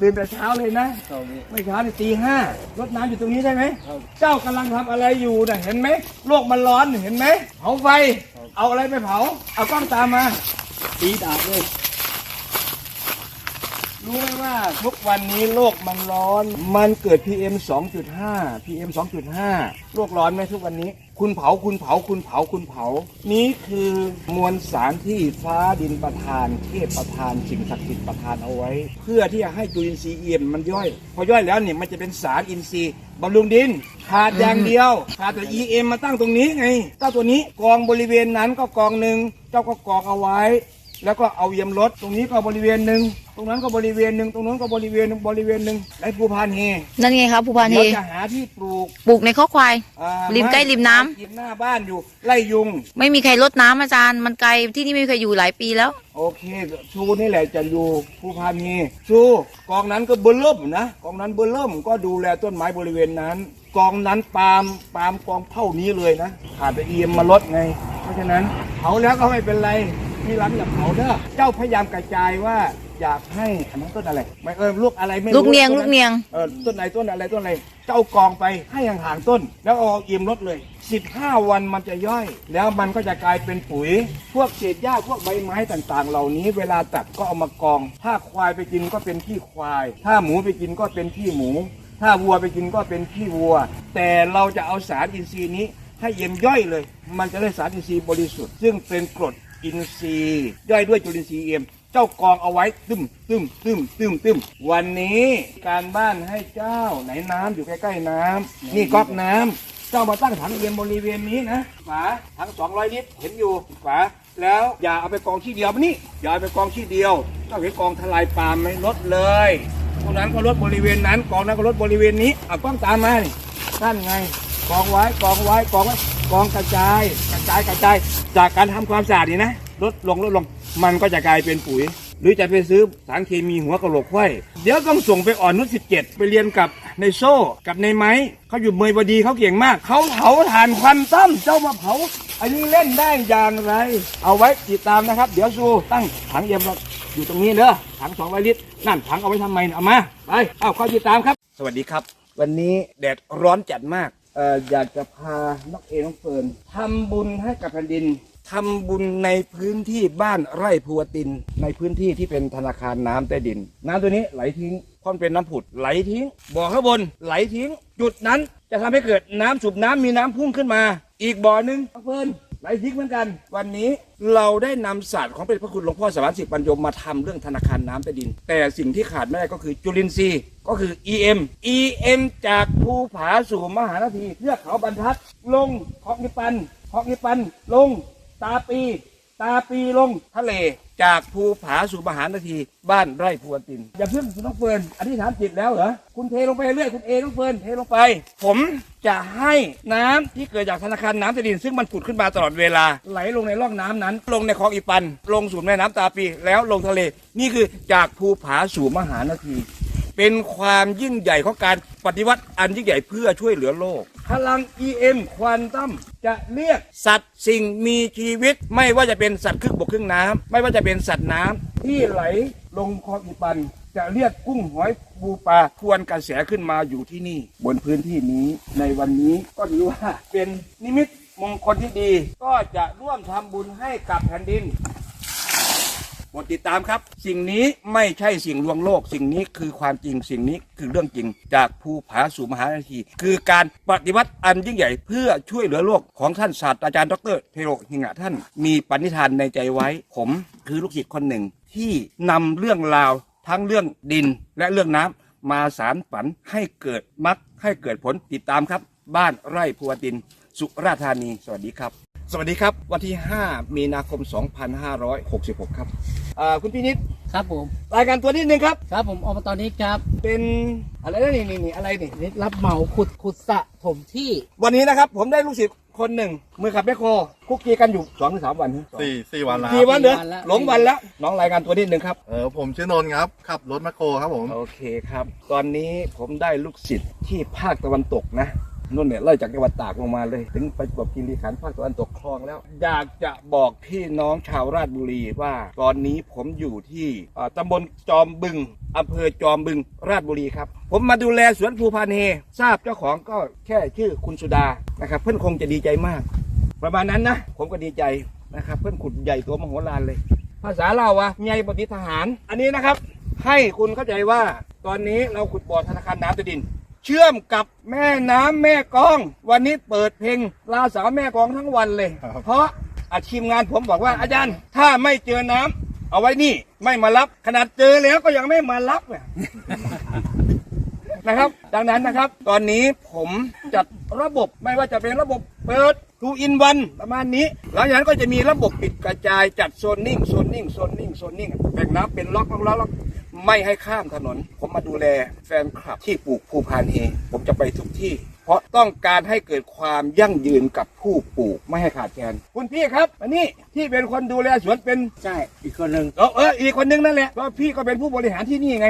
ตื่นแต่เช้าเลยนะครับพี่ไม่เช้านี่ตีห้ารดน้ำอยู่ตรงนี้ใช่ไหมครับเจ้ากำลังทำอะไรอยู่น่ะเห็นไหมโลกมันร้อนเห็นไหมเผาไฟ เอาอะไรไปเผา เอากล้องตามมาตีดาบเลย รู้ไหมว่าทุกวันนี้โลกมันร้อน มันเกิด PM 2.5 PM 2.5 โลกร้อนไหมทุกวันนี้ คุณเผาคุณเผาคุณเผาคุณเผา นี้คือมวลสารที่ฟ้าดินประทาน เทพประทานสิ่งศักดิ์สิทธิ์ประทานเอาไว้ เพื่อที่จะให้จุลินทรีย์เอี่ยมมันย่อย พอย่อยแล้วเนี่ยมันจะเป็นสารอินทรีย์บำรุงดินขาดอย่างเดียวขาดแต่ EM มาตั้งตรงนี้ไงเจ้าตัวนี้กองบริเวณนั้นก็กองหนึ่งเจ้าก็กองเอาไว้ แล้วก็เอาเยี่ยมรถตรงนี้ก็บริเวณหนึ่ง ตรงนั้นก็บริเวณหนึ่งตรงนั้นก็บริเวณหนึ่งบริเวณหนึ่งไรภูพานเฮนั่นไงครับภูพานเฮเราจะหาที่ปลูกปลูกในข้อควาย อ่าริมใกล้ริมน้ำกินหน้าบ้านอยู่ไล่ยุง ไม่มีใครรดน้ำอาจารย์มันไกลที่นี่ไม่มีใครอยู่หลายปีแล้ว โอเคชูนี่แหละจะอยู่ภูพานเฮชูกองนั้นก็เบอร์เริ่มนะกองนั้นเบอร์เริ่มก็ดูแลต้นไม้บริเวณนั้น กองนั้นปาล์มปาล์มกองเท่านี้เลยนะขาดแต่เอียมมาลดไง เพราะฉะนั้นเผาแล้วก็ไม่เป็นไร ที่ร้านอย่าเผาเด้อเจ้าพยายามกระจายว่าอยากให้อันนั้นต้นอะไรไม่เออลูกอะไรไม่รู้ลูกเนียงต้ลูกเนียง เออต้นไหนต้นอะไรต้นอะไร เจ้ากองไปให้ห่างๆต้น แล้วเอาเอี่ยมลดเลย 15 วันมันจะย่อย แล้วมันก็จะกลายเป็นปุ๋ย พวกเศษหญ้าพวกใบไม้ต่างๆ เหล่านี้เวลาตัดก็เอามากอง ถ้าควายไปกินก็เป็นขี้ควาย ถ้าหมูไปกินก็เป็นขี้หมู ถ้าวัวไปกินก็เป็นขี้วัว แต่เราจะเอาสารอินทรีย์นี้ให้เยี่ยมย่อยเลย มันจะได้สารอินทรีย์บริสุทธิ์ ซึ่งเป็นกรด อินทรีย์ย่อยด้วยจุลินทรีย์เอ็มเจ้ากองเอาไว้ตึมตึมตึมตึมตึมวันนี้การบ้านให้เจ้าไหนน้ำอยู่ใกล้ๆน้ำนี่ก๊อกน้ำเจ้ามาตั้งถังเอียมบริเวณนี้นะฝาถัง200ลิตรเห็นอยู่ฝาแล้วอย่าเอาไปกองที่เดียวมานี่อย่าเอาไปกองที่เดียวเจ้าเห็นกองทลายปาล์มไหมลดเลยตรงนั้นก็ลดบริเวณนั้นกองนั้นก็ลดบริเวณนี้เอากล้องตามมานี่นั่นไงกองไว้กองไว้กองไว้ กองกระจายกระจายกระจาย จากการทำความสะอาดนี่นะลดลงลดลงมันก็จะกลายเป็นปุ๋ย หรือจะไปซื้อสารเคมีหัวกะโหลกไข้เดี๋ยวต้องส่งไปอ่อนนุชสิบเจ็ดไปเรียนกับในโซ่กับในไม้เขาอยู่เมยบดีเขาเก่งมาก เขาเผาถ่านควันตั้มเจ้ามาเผา อันนี้เล่นได้อย่างไร เอาไว้ติดตามนะครับ เดี๋ยวซูตั้งถังเยี่ยมอยู่ตรงนี้เด้อถังสองลิตรนั่นถังเอาไว้ทำไมเอามาไปเอาเข้าติดตามครับ สวัสดีครับ วันนี้แดดร้อนจัดมาก อออยากจะพาน้องเอน้องเฟิร์นทำบุญให้กับแผ่นดินทำบุญในพื้นที่บ้านไร่พัวติน ในพื้นที่ที่เป็นธนาคารน้ำใต้ดิน น้ำตัวนี้ไหลทิ้งเพราะมันเป็นน้ำผุดไหลทิ้ง บ่อข้างบนไหลทิ้ง จุดนั้นจะทำให้เกิดน้ำสูบน้ำมีน้ำพุ่งขึ้นมา อีกบ่อหนึ่งเฟิร์น หลทิ้งเหมือนกัน วันนี้เราได้นำศาสตร์ของเป็นพระคุณหลวงพ่อสวรรค์สิบปัญโยมมาทำเรื่องธนาคารน้ำใต้ดิน แต่สิ่งที่ขาดไม่ได้ก็คือจุลินทรีย์ก็คือ EM EM จากภูผาสู่มหานาทีเทือกเขาบรรทัด ลงคลองนิปันคลองนิปัน ลงตาปี ตาปีลงทะเลจากภูผาสู่มหานาทีบ้านไร่พัวติน อย่าเพิ่งคุณน้องเฟิร์นอธิษฐานจิตแล้วเหรอ คุณเทลงไปเรื่อยคุณเอน้องเฟิร์นเทลงไป ผมจะให้น้ำที่เกิดจากธนาคารน้ำใตดิน ซึ่งมันผุดขึ้นมาตลอดเวลา ไหลลงในร่องน้ำนั้น ลงในคลองอีปัน ลงสู่แม่น้ำตาปีแล้วลงทะเล นี่คือจากภูผาสู่มหานาที เป็นความยิ่งใหญ่ของการปฏิวัติอันยิ่งใหญ่เพื่อช่วยเหลือโลก พลัง EM ควอนตัมจะเรียกสัตว์สิ่งมีชีวิต ไม่ว่าจะเป็นสัตว์ครึ่งบกครึ่งน้ำไม่ว่าจะเป็นสัตว์น้ำที่ไหลลงคลองอีปัน จะเรียกกุ้งหอยปูปลาทวนกระแสขึ้นมาอยู่ที่นี่ บนพื้นที่นี้ในวันนี้ก็ถือว่าเป็นนิมิตมงคลที่ดี ก็จะร่วมทำบุญให้กับแผ่นดิน โปรดติดตามครับ สิ่งนี้ไม่ใช่สิ่งลวงโลก สิ่งนี้คือความจริงสิ่งนี้คือเรื่องจริง จากภูผาสู่มหานาที คือการปฏิวัติอันยิ่งใหญ่เพื่อช่วยเหลือโลกของท่านศาสตราจารย์ดรเทโรหิงะท่าน มีปณิธานในใจไว้ ผมคือลูกศิษย์คนหนึ่ง ที่นำเรื่องราวทั้งเรื่องดินและเรื่องน้ำมาสารฝันให้เกิดมรรคให้เกิดผลติดตามครับ บ้านไร่พัวติน สุราธานี สวัสดีครับ สวัสดีครับ วันที่ 5 มีนาคม 2566 ครับ อ่าคุณพินิษครับผม รายการตัวนิดนึงครับ ครับผมอบตนี้ครับ เป็นอะไรนะนี่นี่นี่อะไรนี่นี่รับเหมาขุดขุดสระถมที่ วันนี้นะครับ ผมได้ลูกศิษย์คนหนึ่งมือขับแมคโครคุกคีกันอยู่สองถึงสามวันสี่สี่วันแล้วกี่วันเหรอสี่วันแล้วหลงวันแล้วน้องรายการตัวนิดนึงครับ เออผมชื่อนนท์ครับขับรถแมคโครครับผม โอเคครับ ตอนนี้ผมได้ลูกศิษย์ที่ภาคตะวันตกนะ นู่นเนี่ยไล่จากจังหวัดตากลงมาเลย ถึงไปจบกิรีขันธ์ภาคตะวันตกคลองแล้ว อยากจะบอกพี่น้องชาวราชบุรีว่า ตอนนี้ผมอยู่ที่อ่าตำบลจอมบึงอำเภอจอมบึงราชบุรีครับ ผมมาดูแลสวนภูพานเฮทราบเจ้าของก็แค่ชื่อคุณสุดานะครับเพื่อนคงจะดีใจมาก ประมาณนั้นนะ ผมก็ดีใจนะครับ เพื่อนขุดใหญ่ตัวมโหฬารเลย ภาษาเราววะใหญ่ปฏิทหาร อันนี้นะครับ ให้คุณเข้าใจว่าตอนนี้เราขุดบ่อธนาคารน้ำใต้ดิน เชื่อมกับแม่น้ำแม่กลอง วันนี้เปิดเพลงลาสาวแม่กลองทั้งวันเลย ครับ เพราะอาทีมงานผมบอกว่าอาจารย์ ถ้าไม่เจอน้ำเอาไว้นี่ไม่มารับ ขนาดเจอแล้วก็ยังไม่มารับเนี่ย นะครับ ดังนั้นนะครับ ตอนนี้ผมจัดระบบไม่ว่าจะเป็นระบบเปิดทูอินวันประมาณนี้ หลังจากนั้นก็จะมีระบบปิดกระจายจัดโซนนิ่งโซนนิ่งโซนนิ่งโซนนิ่งแบ่งน้ำเป็นล็อกล็อกล็อกล็อก ไม่ให้ข้ามถนน ผมมาดูแลแฟนคลับที่ปลูกภูพานเฮผมจะไปทุกที่ เพราะต้องการให้เกิดความยั่งยืนกับผู้ปลูกไม่ให้ขาดแคลนคุณพี่ครับอันนี้ที่เป็นคนดูแลสวนเป็นใช่อีกคนหนึ่งเออเอออีกคนนึงนั่นแหละเพราะพี่ก็เป็นผู้บริหารที่นี่ไง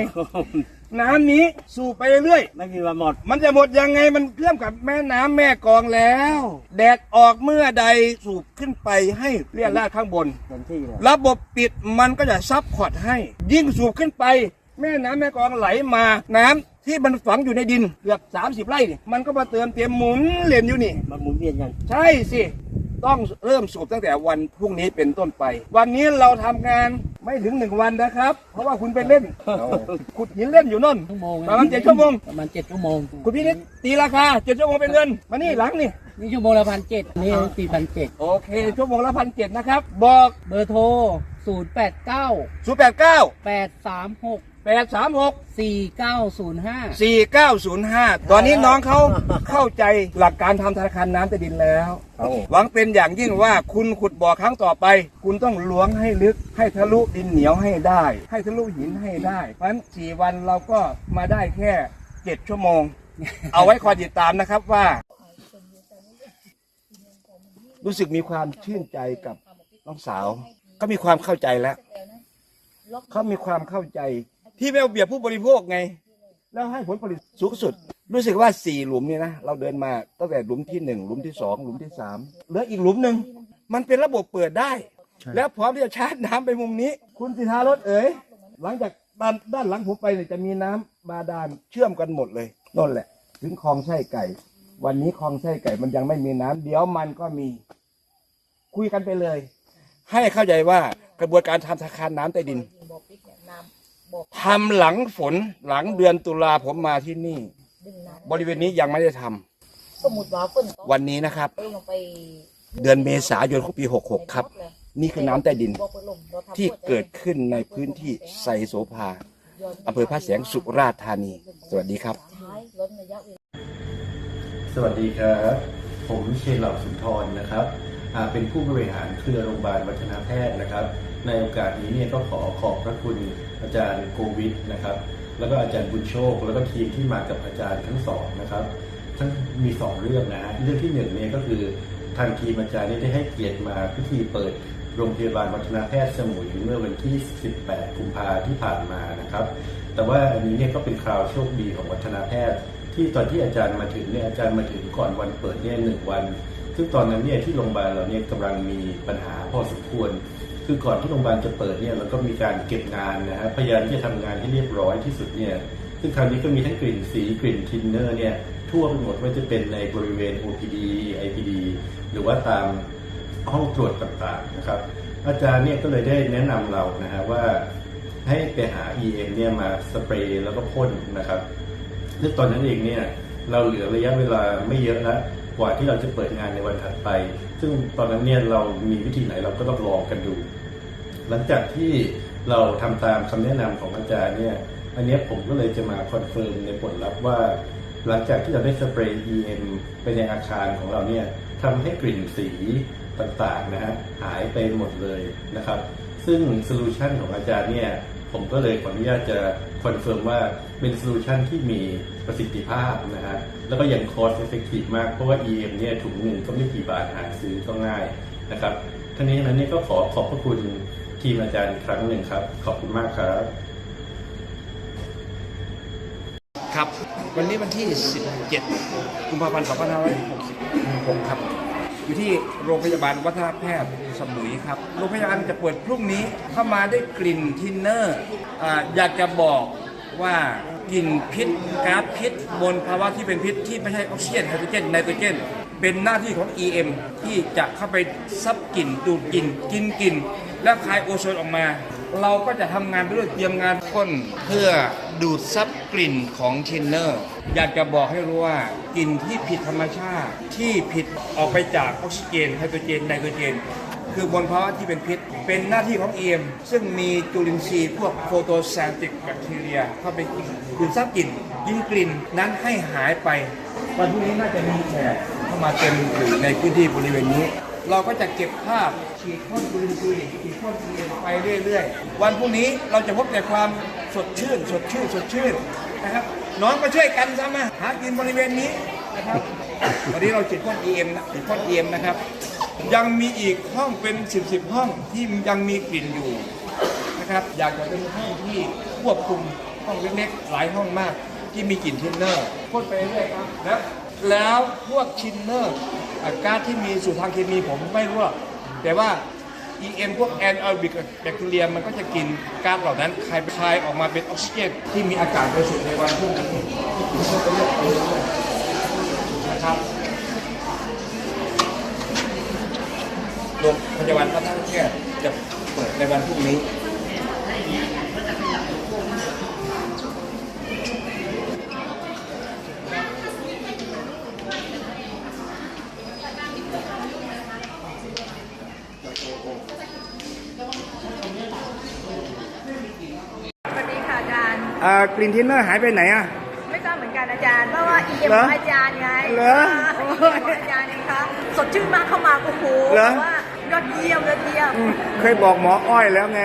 น้ำนี้สูบไปเรื่อยไม่มีวันหมด มันจะหมดยังไงมันเชื่อมกับแม่น้ำแม่กลองแล้ว แดดออกเมื่อใดสูบขึ้นไปให้เลี่ยราดข้างบน เต็มที่เลยระบบปิดมันก็จะซับพอร์ตให้ ยิ่งสูบขึ้นไป แม่น้ำแม่กลองไหลมาน้ำ ที่มันฝังอยู่ในดินเกือบ30 ไร่นี่มันก็มาเติมเต็มหมุนเลียนอยู่นี่มาหมุนเวียนกันใช่สิ ต้องเริ่มสูบตั้งแต่วันพรุ่งนี้เป็นต้นไป วันนี้เราทำงานไม่ถึงหนึ่งวันนะครับ เพราะว่าคุณไปเล่นขุดหินเล่นอยู่นั่น ชั่วโมงประมาณเจ็ดชั่วโมง ประมาณเจ็ดชั่วโมงคุณพี่นิดตีราคาเจ็ดชั่วโมงเป็นเงิน มานี่หลังนี่ นี่ชั่วโมงละพันเจ็ดนี่สี่พันเจ็ดโอเคชั่วโมงละพันเจ็ดนะครับ บอกเบอร์โทรศูนย์แปดเก้าศูนย์แปดเก้า แปดสามหก แปดสามหกสี่เก้าศูนย์ห้าสี่เก้าศูนย์ห้าตอนนี้น้องเขาเข้าใจหลักการทำธนาคารน้ำใต้ดินแล้ว หวังเป็นอย่างยิ่งว่าคุณขุดบ่อครั้งต่อไป คุณต้องล้วงให้ลึก ให้ทะลุดินเหนียวให้ได้ ให้ทะลุหินให้ได้ เพราะฉะนั้นสี่วันเราก็มาได้แค่เจ็ดชั่วโมง เอาไว้คอยติดตามนะครับว่า รู้สึกมีความชื่นใจกับน้องสาว ก็มีความเข้าใจแล้วเขามีความเข้าใจ ที่ไม่เอาเปรียบผู้บริโภคไง แล้วให้ผลผลิตสูงสุด รู้สึกว่าสี่หลุมเนี่ยนะเราเดินมาตั้งแต่หลุมที่หนึ่งหลุมที่สองหลุมที่สามเหลืออีกหลุมหนึ่งมันเป็นระบบเปิดได้ แล้วพร้อมที่จะชาร์จน้ำไปมุมนี้ คุณสิทธารถเอ๋ยหลังจากด้านด้านหลังผมไปเนี่ยจะมีน้ำบาดาลเชื่อมกันหมดเลยนั่นแหละ ถึงคลองไส้ไก่ วันนี้คลองไส้ไก่มันยังไม่มีน้ำเดี๋ยวมันก็มี คุยกันไปเลย ให้เข้าใจว่ากระบวนการทำธนาคารน้ำใต้ดิน ทำหลังฝนหลังเดือนตุลาผมมาที่นี่บริเวณนี้ยังไม่ได้ทำสมมุติว่าฝนตกวันนี้นะครับลงไปเดือนเมษายนของปี 66 ครับ นี่คือน้ำใต้ดินบ่เปิดลมเราทำที่เกิดขึ้นในพื้นที่ไซโสภาอำเภอพระแสงสุราษฎร์ธานี สวัสดีครับท้ายลดระยะเวลา สวัสดีครับ ผมเชนเหล่าสุนทรนะครับอ่าเป็นผู้บริหารเครือโรงพยาบาลวัฒนาแพทย์นะครับ ในโอกาสนี้เนี่ยก็ขอขอบพระคุณ อาจารย์โควิดนะครับ แล้วก็อาจารย์บุญโชค แล้วก็ทีมที่มากับอาจารย์ทั้งสองนะครับทั้งมีสองเรื่องนะฮะเรื่องที่หนึ่งเนี่ยก็คือทางทีมอาจารย์นี่ได้ให้เกียรติมาพิธีเปิดโรงพยาบาลวัฒนาแพทย์สมุยเมื่อวันที่ 18 กุมภาที่ผ่านมานะครับ แต่ว่าอันนี้เนี่ยก็เป็นคราวโชคดีของวัฒนาแพทย์ ที่ตอนที่อาจารย์มาถึงเนี่ยอาจารย์มาถึงก่อนวันเปิดเนี่ยหนึ่งวัน ซึ่งตอนนั้นเนี่ยที่โรงพยาบาลเราเนี่ยกำลังมีปัญหาพอสมควร คือก่อนที่โรงพยาบาลจะเปิดเนี่ยเราก็มีการเก็บงานนะฮะพยายามที่จะทำงานให้เรียบร้อยที่สุดเนี่ยซึ่งคราวนี้ก็มีทั้งกลิ่นสีกลิ่นทินเนอร์เนี่ยทั่วไปหมดไม่ว่าจะเป็นในบริเวณ OPD IPD หรือว่าตามห้องตรวจต่างๆนะครับอาจารย์เนี่ยก็เลยได้แนะนำเรานะฮะว่าให้ไปหา EM เนี่ยมาสเปรย์แล้วก็พ่นนะครับซึ่งตอนนั้นเองเนี่ยเราเหลือระยะเวลาไม่เยอะแล้วกว่าที่เราจะเปิดงานในวันถัดไป ซึ่งตอนนั้นเนี่ยเรามีวิธีไหนเราก็ต้องลองกันดู หลังจากที่เราทำตามคำแนะนำของอาจารย์เนี่ย อันนี้ผมก็เลยจะมาคอนเฟิร์มในผลลัพธ์ว่า หลังจากที่เราได้สเปรย์ EM ไปในอาคารของเราเนี่ยทำให้กลิ่นสีต่างๆนะฮะหายไปหมดเลยนะครับ ซึ่งโซลูชันของอาจารย์เนี่ยผมก็เลยขออนุญาตจะคอนเฟิร์มว่าเป็นโซลูชันที่มีประสิทธิภาพนะฮะแล้วก็ยังคอสเอฟเฟกตีฟมาก เพราะว่า EM เนี่ยถุงหนึ่งก็ไม่กี่บาทหาซื้อก็ง่ายนะครับทั้งนี้ทั้งนั้นนี่ก็ขอขอบพระคุณ ทีมอาจารย์อีกครั้งหนึ่งครับ ขอบคุณมากครับ ครับ วันนี้วันที่ 17 กุมภาพันธ์ 2566 ครับอยู่ที่โรงพยาบาลวัฒนแพทย์สมุยครับ โรงพยาบาลจะเปิดพรุ่งนี้เข้ามาได้กลิ่นทินเนอร์อาอยากจะบอกว่ากลิ่นพิษก๊าซพิษมลภาวะที่เป็นพิษที่ไม่ใช่ออกซิเจนไฮโดรเจนไนโตรเจนเป็นหน้าที่ของ EM ที่จะเข้าไปซับกลิ่นดูดกลิ่นกินกลิ่น แล้วคายโอโซนออกมา เราก็จะทำงานไปด้วยเตรียมงานพ่นเพื่อดูดซับกลิ่นของทินเนอร์ อยากจะบอกให้รู้ว่ากลิ่นที่ผิดธรรมชาติ ที่ผิดออกไปจากออกซิเจนไฮโดรเจนไนโตรเจนคือบนภาวะที่เป็นพิษ เป็นหน้าที่ของ EM ซึ่งมีจุลินทรีย์พวกโฟโตแซนติกแบคทีเรีย เข้าไปดูดซับกลิ่นยิ่งกลิ่นนั้นให้หายไป วันพรุ่งนี้น่าจะมีแขกเข้ามาเต็มอยู่ในพื้นที่บริเวณนี้ เราก็จะเก็บภาพ ฉีดพ่นจุลินทรีย์ฉีดพ่น EM ไปเรื่อยๆ วันพรุ่งนี้เราจะพบแต่ความสดชื่น สดชื่น สดชื่นนะครับ น้องมาช่วยกันซะมาหากินบริเวณนี้นะครับวันนี้เราฉีดพ่น EM นะฉีดพ่น EM นะครับ ยังมีอีกห้องเป็น 10บสห้องที่ยังมีกลิ่นอยู่นะครับ อยากจะเป็นห้องที่ควบคุมห้องเล็กๆ หลายห้องมาก ที่มีกลิ่นทินเนอร์พ่นไปเรื่อยๆครับแล้วแล้วพวกทินเนอร์อะก๊าซที่มีสูตรทางเคมีผมไม่รู้หรอก แต่ว่า EM พวกแอนแอลบิกแบคทีเรียมันก็จะกินก๊าซเหล่านั้นคายคายออกมาเป็นออกซิเจนที่มีอากาศบริสุทธิ์ในวันพรุ่งนี้นะครับโรงพยาบาลพระท่าแก่จะเปิดในวันพรุ่งนี้ สวัสดีค่ะ อาจารย์อ่ากลิ่นทินเนอร์หายไปไหนอะ ไม่ทราบเหมือนกันอาจารย์เพราะว่าอีเอ็มเหรอของอาจารย์ไงเหรออีเอ็มของอาจารย์นี่คะสดชื่นมากเข้ามาโอ้โหเหรอแบบว่ายอดเยี่ยมยอดเยี่ยมอืมเคยบอกหมออ้อยแล้วไง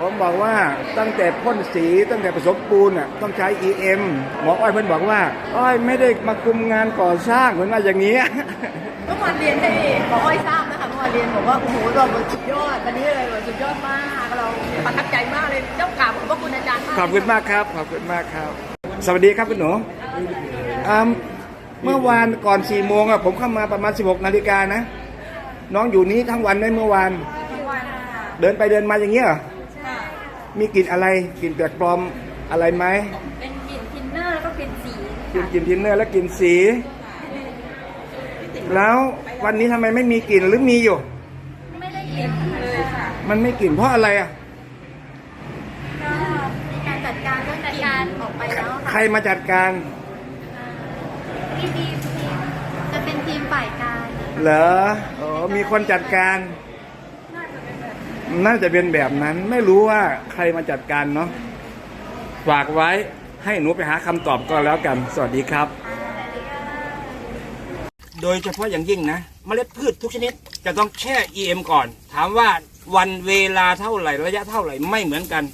ผมบอกว่าตั้งแต่พ่นสีตั้งแต่ผสมปูนอะต้องใช้ EM หมออ้อยเพิ่นบอกว่า อ้อยไม่ได้มาคุมงานก่อสร้างเหมือนว่าอย่างนี้ เมื่อวานเรียนให้หมออ้อยทราบนะคะเมื่อวานเรียนบอกว่าโอ้โหเราสุดยอดวันนี้เลยแบบสุดยอดมากเราประทับใจมากเลยเจ้ากราบขอบพระคุณอาจารย์มากขอบคุณมากครับขอบคุณมากครับ สวัสดีครับคุณหนูอ่าเมื่อวานก่อน4ี่โมงอะผมเข้ามาประมาณ 16นาฬิกานะ น้องอยู่นี้ทั้งวันได้เมื่อวานวันค่ะเดินไปเดินมาอย่างเงี้ยเหรอค่ะมีกลิ่นอะไรกลิ่นแปลกปลอมอะไรไหมเป็นกลิ่นทินเนอร์แล้วก็กลิ่นสีกลิ่นกลิ่นทินเนอร์และกลิ่นสี แล้ววันนี้ทำไมไม่มีกลิ่นหรือมีอยู่ ไม่ได้กลิ่นเลยค่ะมันไม่กลิ่นเพราะอะไรอะ ก็มีการจัดการเรื่องจัดการออกไปแล้วใครมาจัดการ ที่ทีมจะเป็นทีมฝ่ายการเหรออ๋อมีคนจัดการ น่าจะเป็นแบบนั้น ไม่รู้ว่าใครมาจัดการเนาะ ฝากไว้ให้หนูไปหาคำตอบก็แล้วกัน สวัสดีครับ โดยเฉพาะอย่างยิ่งนะเมล็ดพืชทุกชนิดจะต้องแช่ EM ก่อน ถามว่าวันเวลาเท่าไหร่ระยะเท่าไหร่ไม่เหมือนกัน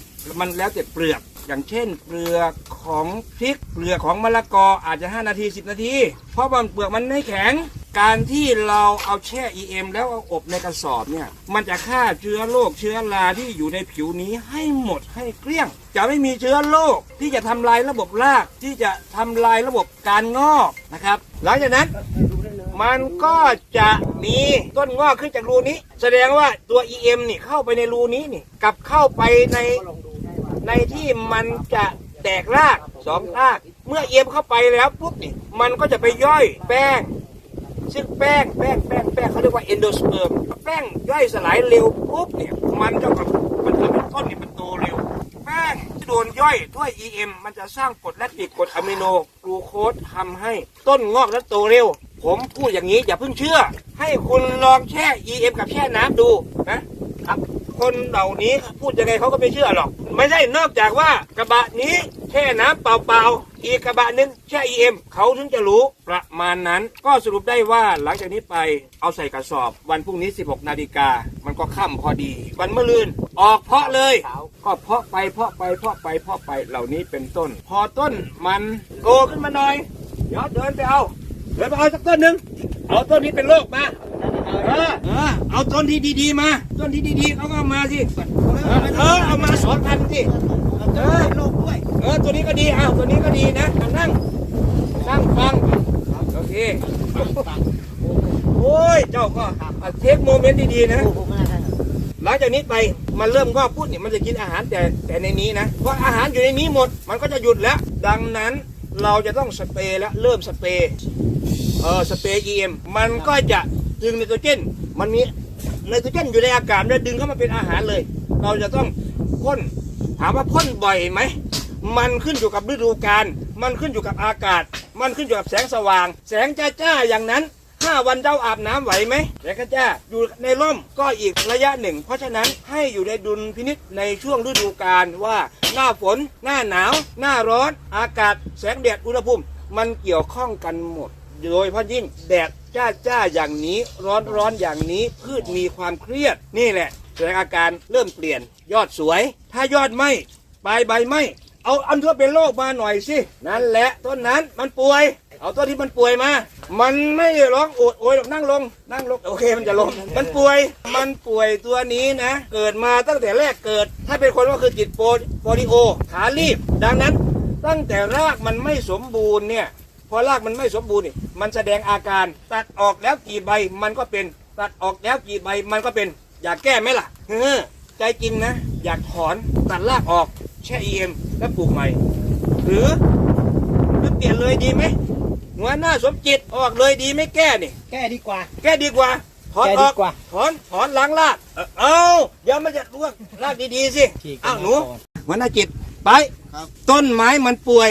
มันแล้วแต่เปลือก อย่างเช่น เปลือกของพริกเปลือกของมะละกออาจจะ 5 นาที 10 นาที เพราะมันเปลือกมันไม่แข็ง การที่เราเอาแช่ EM แล้วเอาอบในกระสอบเนี่ย มันจะฆ่าเชื้อโรคเชื้อราที่อยู่ในผิวนี้ให้หมดให้เกลี้ยง จะไม่มีเชื้อโรคที่จะทำลายระบบราก ที่จะทำลายระบบการงอกนะครับ หลังจากนั้นมันก็จะมีต้นงอกขึ้นจากรูนี้ แสดงว่าตัว EM นี่เข้าไปในรูนี้นี่กับเข้าไปในในที่มันจะแตกรากสองราก เมื่อ EM เข้าไปแล้วปุ๊บนี่มันก็จะไปย่อยแป้ง ซึ่งแป้งแป้งแป้งแป้งเขาเรียกว่าเอนโดสเปิร์มแป้งย่อยสลายเร็วปุ๊บเนี่ยมันจะกับมันทำให้ต้นเนี่ยมันโตเร็ว แป้งโดนย่อยด้วย EM มันจะสร้างกรดแลคติกกรดอะมิโนกลูโคสทำให้ต้นงอกและโตเร็ว ผมพูดอย่างนี้อย่าเพิ่งเชื่อ ให้คุณลองแช่ EM กับแช่น้ำดูนะครับคนเหล่านี้พูดยังไงเขาก็ไม่เชื่อหรอก ไม่ใช่นอกจากว่ากระบะนี้แช่น้ำเปล่าๆ อีกกระบะหนึงแช่ EM เขาถึงจะรู้ประมาณนั้น ก็สรุปได้ว่าหลังจากนี้ไปเอาใส่กระสอบ วันพรุ่งนี้ 16 นาฬิกา มันก็ค่ำพอดี วันมะรืนออกเพาะเลย ก็เพาะไปเพาะไปเพาะไปเพาะไปเหล่านี้เป็นต้น พอต้นมันโตขึ้นมาหน่อย เดี๋ยวเดินไปเอา เดินไปเอาสักต้นหนึ่งเอาต้นนี้เป็นโรคมาเออเออเอาต้นที่ดีๆมา ต้นที่ดีๆเขาก็เอามาสิเออเอามาสองพันสิ ออโลกด้วย เออ ตัวนี้ก็ดีอ้าวตัวนี้ก็ดีนะ นั่ง นั่งฟัง โอเค โอ้ย เจ้าก็เทคโมเมนต์ดีๆนะ หลังจากนี้ไป มันเริ่มงอกปุ๊บเนี่ย มันจะกินอาหารแต่แต่ในนี้นะ เพราะอาหารอยู่ในนี้หมด มันก็จะหยุดแล้ว ดังนั้นเราจะต้องสเปรย์แล้ว เริ่มสเปรย์ เออ สเปรย์ EM มันก็จะดึงไนโตรเจน มันมีไนโตรเจนอยู่ในอากาศแล้วดึงเข้ามาเป็นอาหารเลย เราจะต้องพ่น ถามว่าพ่นบ่อยไหม มันขึ้นอยู่กับฤดูกาล มันขึ้นอยู่กับอากาศ มันขึ้นอยู่กับแสงสว่าง แสงจ้าจ้าๆอย่างนั้นห้าวันเจ้าอาบน้ำไหวไหมแสงจ้าอยู่ในร่มก็อีกระยะหนึ่ง เพราะฉะนั้นให้อยู่ในดุลพินิษในช่วงฤดูกาลว่าหน้าฝน หน้าหนาว หน้าร้อน อากาศ แสงแดด อุณหภูมิ มันเกี่ยวข้องกันหมด โดยเฉพาะยิ่งแดดจ้าจ้าๆอย่างนี้ ร้อนร้อนๆอย่างนี้ พืชมีความเครียด นี่แหละ แสดงอาการเริ่มเปลี่ยนยอดสวย ถ้ายอดไหมปลายใบไหมเอาอันที่เป็นโรคมาหน่อยสินั่นแหละต้นนั้นมันป่วย เอาต้นที่มันป่วยมา มันไม่ร้องโอดโอยหรอกนั่งลงนั่งลงโอเคมันจะลงมันป่วย มันป่วยตัวนี้นะ เกิดมาตั้งแต่แรกเกิด ถ้าเป็นคนก็คือจิตโปโปลิโอขาลีบ ดังนั้น ตั้งแต่รากมันไม่สมบูรณ์เนี่ยพอรากมันไม่สมบูรณ์นี่มันแสดงอาการ ตัดออกแล้วกี่ใบมันก็เป็น ตัดออกแล้วกี่ใบมันก็เป็น อยากแก้ไหมล่ะเออใจจริงนะ อยากถอนตัดรากออก แช่เอ็มแล้วปลูกใหม่ หรือหรือเปลี่ยนเลยดีไหมหัวหน้าสมจิตออกเลยดีไหมแก้นี่ แก้ดีกว่า แก้ดีกว่า ถอนแก้อดีอก กว่า ถอน ถอนล้างราก เออเอาเดี๋ยวมันจะร่วงรากดีๆสิฉีกอ้าวหนูก่อน หัวหน้าจิตไปต้นไม้มันป่วย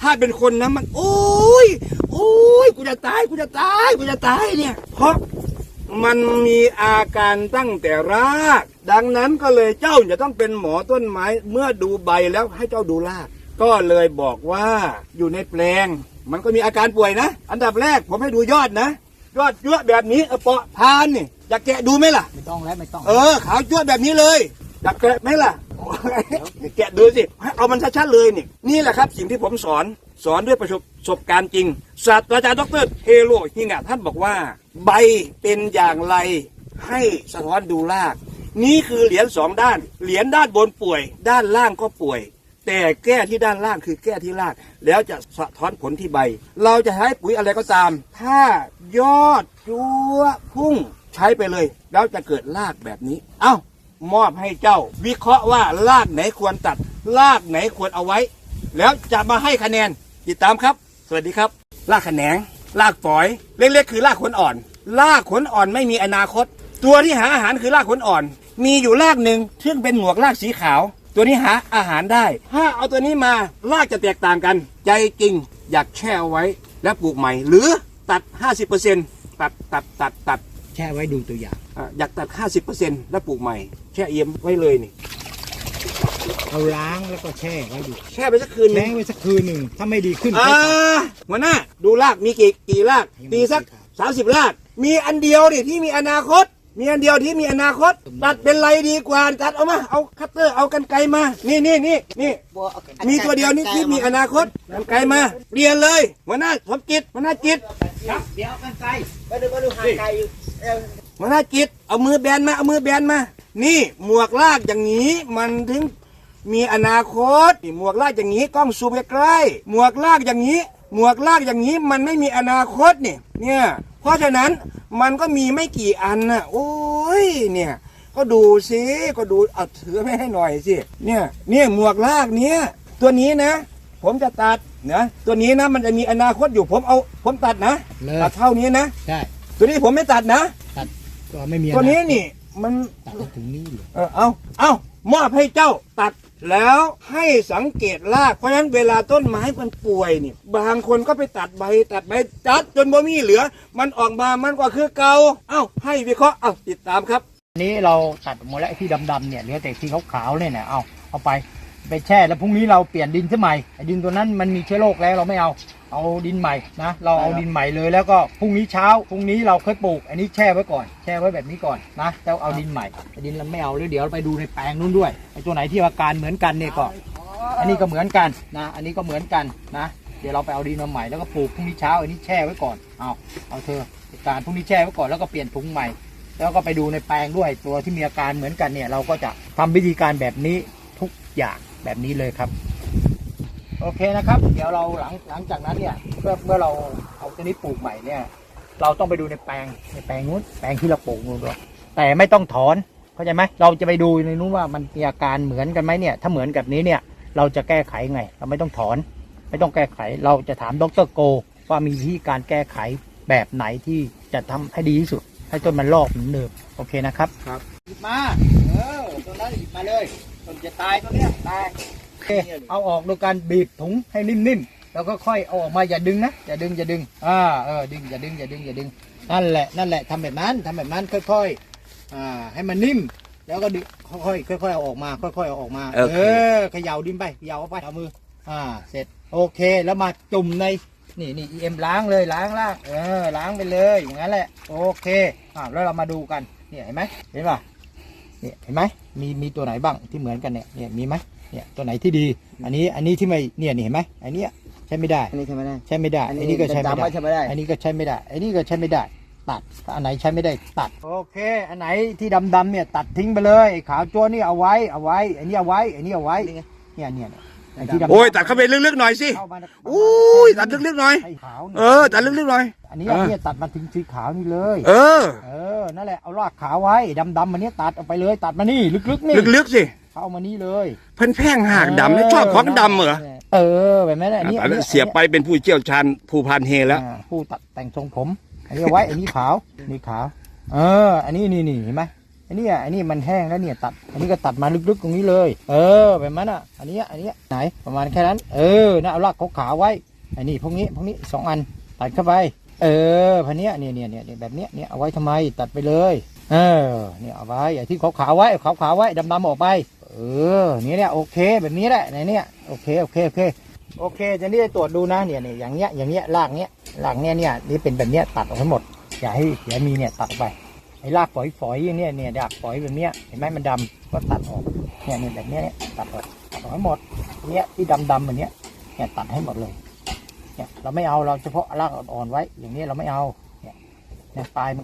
ถ้าเป็นคนนะมัน โอ้ย โอ้ย กูจะตาย กูจะตาย กูจะตายเนี่ย เพราะ มันมีอาการตั้งแต่ราก ดังนั้นก็เลยเจ้าจะต้องเป็นหมอต้นไม้ เมื่อดูใบแล้วให้เจ้าดูราก ก็เลยบอกว่าอยู่ในแปลง มันก็มีอาการป่วยนะ อันดับแรกผมให้ดูยอดนะ ยอดเยอะแบบนี้เออเปาะทานนี่อยากแกะดูไหมล่ะ ไม่ต้องแล้วไม่ต้อง เออขาวจ้วดแบบนี้เลยอยากแกะไหมล่ะแกะดูสิให้เอามันชัดๆเลยนี่นี่แหละครับสิ่งที่ผมสอนสอนด้วยประสบประสบการณ์จริงศาสตราจารย์ดรเทโลฮิงะท่านบอกว่า ใบเป็นอย่างไรให้สะท้อนดูราก นี่คือเหรียญสองด้าน เหรียญด้านบนป่วย ด้านล่างก็ป่วย แต่แก้ที่ด้านล่างคือแก้ที่ราก แล้วจะสะท้อนผลที่ใบ เราจะใช้ปุ๋ยอะไรก็ตาม ถ้ายอดจัวพุ่งใช้ไปเลย แล้วจะเกิดรากแบบนี้ เอ้ามอบให้เจ้า วิเคราะห์ว่ารากไหนควรตัดรากไหนควรเอาไว้ แล้วจะมาให้คะแนนติดตามครับ สวัสดีครับรากแขนง รากฝอย เล็กๆ คือรากขนอ่อน รากขนอ่อนไม่มีอนาคต ตัวที่หาอาหารคือรากขนอ่อน มีอยู่รากหนึ่งซึ่งเป็นหมวกรากสีขาว ตัวนี้หาอาหารได้ ถ้าเอาตัวนี้มารากจะแตกต่างกัน ใจจริงอยากแช่เอาไว้ แล้วปลูกใหม่ หรือตัด 50%ตัดตัดตัดตัดแช่ไว้ดูตัวอย่างอะอยากตัด 50%แล้วปลูกใหม่ แช่เอี่ยมไว้เลยนี่ เอาล้างแล้วก็แช่ไว้ดูแช่ไปสักคืนหนึแช่งไว้สักคืนหนึ่งถ้าไม่ดีขึ้นอ่าค่อยตัดหัวหน้าดูรากมีกี่กี่รากตีสัก30 ราก มีอันเดียวดิที่มีอนาคต มีอันเดียวที่มีอนาคต ตัดเป็นไรดีกว่าตัดเอามาเอาคัตเตอร์เอากันไกรมา นี่นี่นี่นี่มีตัวเดียวนี่ที่มีอนาคตกันไกรมาเปลี่ยนเลยหัวหน้าสมจิตหัวหน้าจิตครับเดี๋ยวกันไกลหัวหน้าจิต เอามือแบนมาเอามือแบนมา นี่หมวกลากอย่างนี้มันถึง มีอนาคตนี่หมวกลากอย่างนี้กล้องซูมใกล้ๆหมวกลากอย่างนี้ หมวกลากอย่างนี้มันไม่มีอนาคตเนี่ยเนี่ยเพราะฉะนั้นมันก็มีไม่กี่อันนะโอ้ยเนี่ยก็ดูสิก็ดูเอาถือไม่ให้หน่อยสิเนี่ยเนี่ยหมวกลากเนี้ยตัวนี้นะ ผมจะตัดนะตัวนี้นะมันจะมีอนาคตอยู่ผมเอาผมตัดนะเลย ตัดเท่านี้นะ ใช่ตัวนี้ผมไม่ตัดนะ ตัดก็ไม่มีตัวนี้ะไรนี่มันตัดไปถึงนี่เลยเออเอาเอา มอบให้เจ้าตัดแล้วให้สังเกตรากเพราะฉะนั้นเวลาต้นไม้มันป่วยนี่บางคนก็ไปตัดใบตัดใบตัดจนบ่มีเหลือ มันออกมามันก็คือเกาเอ้า ให้วิเคราะห์เอ้าติดตามครับ นี้เราตัดหมดแล้วไอ้ที่ดำๆเนี่ยเหลือแต่ที่ขาวๆเนี่ยนะเอาเอาไปไปแช่แล้วพรุ่งนี้เราเปลี่ยนดินซะใหม่ไอ้ดินตัวนั้นมันมีเชื้อโรคแล้วเราไม่เอา เอาดินใหม่นะ เราเอาดินใหม่เลยแล้วก็พรุ่งนี้เช้าพรุ่งนี้เราค่อยปลูก อันนี้แช่ไว้ก่อน แช่ไว้แบบนี้ก่อนนะแล้วเอาดินใหม่ไอ้ดินเราไม่เอาแล้วเดี๋ยวเราไปดูในแปลงนู้นด้วยไอ้ตัวไหนที่อาการเหมือนกันเนี่ยก็ อันนี้ก็เหมือนกันนะ อันนี้ก็เหมือนกันนะ เดี๋ยวเราไปเอาดินมาใหม่แล้วก็ปลูกพรุ่งนี้เช้า อันนี้แช่ไว้ก่อนเอาเอาเธอจัดการพรุ่งนี้แช่ไว้ก่อนแล้วก็เปลี่ยนถุงใหม่ แล้วก็ไปดูในแปลงด้วยตัวที่มีอาการเหมือนกันเนี่ย เราก็จะทำวิธีการแบบนี้ทุกอย่างแบบนี้เลยครับ โอเคนะครับ เดี๋ยวเราหลังหลังจากนั้นเนี่ยเมื่อเมื่อเราเอาตัวนี้ปลูกใหม่เนี่ย เราต้องไปดูในแปลงในแปลงนู้นแปลงที่เราปลูกนู้นด้วยแต่ไม่ต้องถอนเข้าใจไหมเราจะไปดูในนู้นว่ามันมีอาการเหมือนกันไหมเนี่ย ถ้าเหมือนกับนี้เนี่ยเราจะแก้ไขไง เราไม่ต้องถอน ไม่ต้องแก้ไข เราจะถามดรโก ว่ามีวิธีการแก้ไขแบบไหนที่จะทำให้ดีที่สุด ให้ต้นมันรอบเหมือนเดิมโอเคนะครับครับหยิบมาเออตัวนั้นหยิบมาเลยต้นจะตายตัวเนี้ยตายโอ เคเอาออกโดยการบีบถุงให้นิ่มๆ แล้วก็ค่อยเอาออกมาอย่าดึงนะ อย่าดึงอย่าดึง อ่า เออ ดึงอย่าดึงอย่าดึงอย่าดึง นั่นแหละ นั่นแหละทำแบบนั้นทำแบบนั้นค่อยๆ อ่า ให้มันนิ่ม แล้วก็ดึงค่อยๆ ค่อยๆเอาออกมา ค่อยๆเอาออกมาโอเคเออเขย่าดินไปเขย่าเอาไป เอามือ อ่า เสร็จ โอเค แล้วมาจุ่มใน นี่นี่เอ็มล้างเลยล้างล้าง เออ ล้างไปเลย อย่างนั้นแหละ โอเค อ่าแล้วเรามาดูกัน เนี่ยเห็นไหมเห็นป่ะเนี่ยเห็นไหมมีมีตัวไหนบ้างที่เหมือนกันเนี่ยเนี่ยมีไหม เนี่ยตัวไหนที่ดี อันนี้อันนี้ที่ไม่เนี่ยนี่เห็นไหมอันเนี้ยใช้ไม่ได้อันนี้ใช่ไหมได้ใช้ไม่ได้อันนี้อันนี้ก็ใช้ไม่เป็นจำไว้ได้ ใช้ไม่ได้ อันนี้ก็ใช้ไม่ได้ อันนี้ก็ใช้ไม่ได้ตัดถ้าอันไหนใช้ไม่ได้ตัด โอเค อันไหนที่ดำๆเนี่ยตัดทิ้งไปเลยไอ้ขาวจัวนี่เอาไว้เอาไว้ อันนี้เอาไว้ อันนี้เอาไว้นี่ไงเนี่ยเนี่ยเนี่ยไอ้ที่ดำๆโอ้ยตัดเข้าไปลึกๆหน่อยสิเข้ามาอุ้ยตัดลึกๆหน่อยไอ้ขาวนี่เออตัดลึกๆหน่อย อันนี้เออเนี่ยตัดมาถึงสีขาวนี่เลย เออ เออ นั่นแหละเอารากขาวไว้ดำๆอันนี้ตัดออกไปเลย ตัดมานี่ลึกๆนี่ ลึกๆสิ เข้ามานี่เลย เพิ่นแพร่งหากดำไม่ชอบของดำเหรอเออแบบนั้นแหละอันนี้ตัดแล้วเสียบไปเป็นผู้เชี่ยวชาญผู้พันเฮแล้ว อ่าผู้ตัดแต่งทรงผมอันนี้เอาไว้อันนี้ขาวนี่ขาว เออ อันนี้นี่นี่เห็นไหมอันนี้อะอันนี้มันแห้งแล้วเนี่ยตัด อันนี้ก็ตัดมาลึกๆตรงนี้เลย เออแบบนั้นอะ อันนี้อันนี้ไหนประมาณแค่นั้น เออน่าเอารากขาวๆไว้อันนี้พวกนี้พวกนี้สองอันตัดเข้าไป เออพันเนี้ยเนี่ยเนี่ยเนี่ยแบบเนี้ยเนี่ยเอาไว้ทำไมตัดไปเลย เออเนี่ยเอาไว้ไอ้ที่ขาวๆไว้ขาวๆไว้ดำๆออกไป เออเนี่ยเนี่ยโอเคแบบนี้แหละในเนี่ยโอเคโอเคโอเคโอเคจะนี่ตรวจดูนะเนี่ยเนี่ยอย่างเงี้ยอย่างเงี้ยรากเนี้ยรากเนี้ยเนี่ยนี่เป็นแบบเนี้ยตัดออกให้หมดอย่าให้อย่ามีเนี่ยตัดออกไปไอ้รากฝอยฝอยอย่างเนี้ยเนี่ยรากฝอยแบบเนี้ยเห็นไหมมันดำก็ตัดออกเนี่ยเนี่ยแบบเนี้ยเนี่ยตัดออกตัดออกให้หมดเนี้ยที่ดำดำๆแบบเนี้ยเนี่ยตัดให้หมดเลยเนี่ยเราไม่เอาเราเฉพาะรากอ่อนๆไว้ อย่างนี้เราไม่เอาเนี่ยเนี่ยปลายมัน